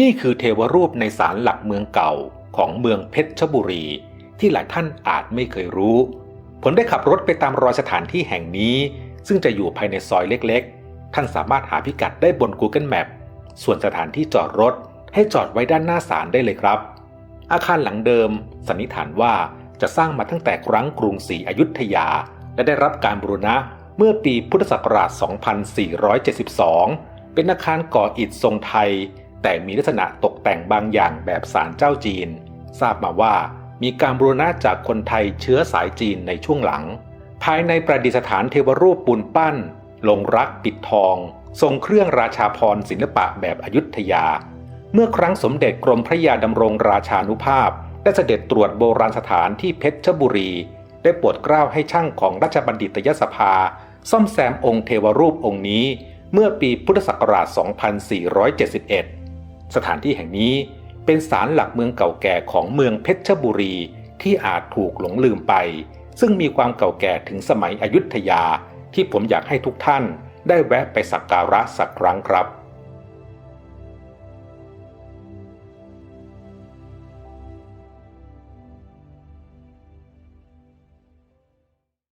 นี่คือเทวรูปในศาลหลักเมืองเก่าของเมืองเพชรบุรี ที่หลายท่านอาจไม่เคยรู้ ผมได้ขับรถไปตามรอยสถานที่แห่งนี้ ซึ่งจะอยู่ภายในซอยเล็กๆ ท่านสามารถหาพิกัดได้บน Google Map ส่วนสถานที่จอดรถให้จอดไว้ด้านหน้าศาลได้เลยครับ อาคารหลังเดิม สันนิษฐานว่าจะสร้างมาตั้งแต่ครั้งกรุงศรีอยุธยา และได้รับการบูรณะเมื่อปีพุทธศักราช 2472 เป็นอาคารก่ออิฐทรงไทย แต่มีลักษณะตกแต่งบางอย่างแบบศาลเจ้าจีน ทราบมาว่ามีการบูรณะจากคนไทยเชื้อสายจีนในช่วงหลัง ภายในประดิษฐานเทวรูปปูนปั้น ลงรักปิดทอง ทรงเครื่องราชาพรศิลปะแบบอยุธยา เมื่อครั้งสมเด็จกรมพระยาดำรงราชานุภาพ ได้เสด็จตรวจโบราณสถานที่เพชรบุรี ได้โปรดเกล้าให้ช่างของราชบัณฑิตยสภา ซ่อมแซมองค์เทวรูปองค์นี้ เมื่อปีพุทธศักราช 2471 สถานที่แห่งนี้เป็นศาลหลักเมืองเก่าแก่ของเมืองเพชรบุรีที่อาจถูกหลงลืมไป ซึ่งมีความเก่าแก่ถึงสมัยอยุธยาที่ผมอยากให้ทุกท่านได้แวะไปสักการะสักครั้งครับ